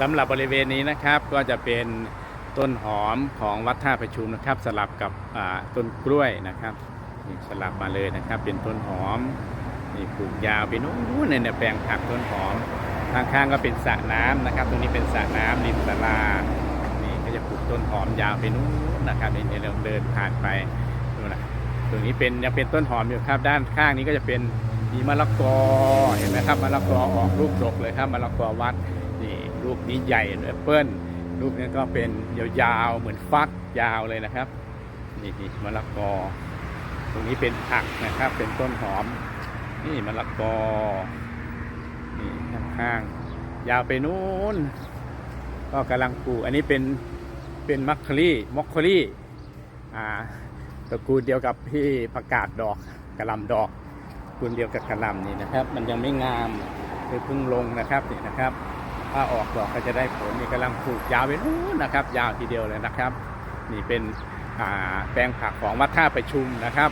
สำหรับบริเวณนี้นะครับก็จะเป็นต้นหอมของวัดท่าประชุมนะครับ สลับกับต้นกล้วยนะครับนี่สลับมาเลยนะครับ เป็นต้นหอมนี่ปลูกยาวไปนู้นเนี่ยแปลงผักต้นหอมข้างๆก็เป็นสระน้ำนะครับ ตรงนี้เป็นสระน้ำริมศาลานี่ก็จะปลูกต้นหอมยาวไปนู้นนะครับเนี่ยเราเดินผ่านไปนู่นะตรงนี้เป็นยังเป็นต้นหอมอยู่ครับ ด้านข้างนี้ก็จะเป็นมีมะละกอเห็นไหมครับมะละกอออกลูกดกเลยครับมะละกอวัด ลูกนี้ใหญ่แอปเปิ้ลลูกนี้ก็เป็นยาวๆเหมือนฟักยาวเลยนะครับนี่มะละกอ ตรงนี้เป็นผักนะครับ เป็นต้นหอม นี่มะละกอนี่ข้างๆยาวไปนู้นก็กำลังปลูกอันนี้เป็นเป็นมัคคลี่มอคคลี่อ่าตระกูลเดียวกับที่ประกาศดอกกระลำดอกตระกูลเดียวกับกระลำนี่นะครับ มันยังไม่งามเลยเพิ่งลงนะครับนี่นะครับ ถ้าออกดอกก็จะได้ผลนี่กำลังปลูกยาวไปนู้นนะครับ ยาวทีเดียวเลยนะครับ นี่เป็นแปลงผักของวัดท่าประชุมนะครับ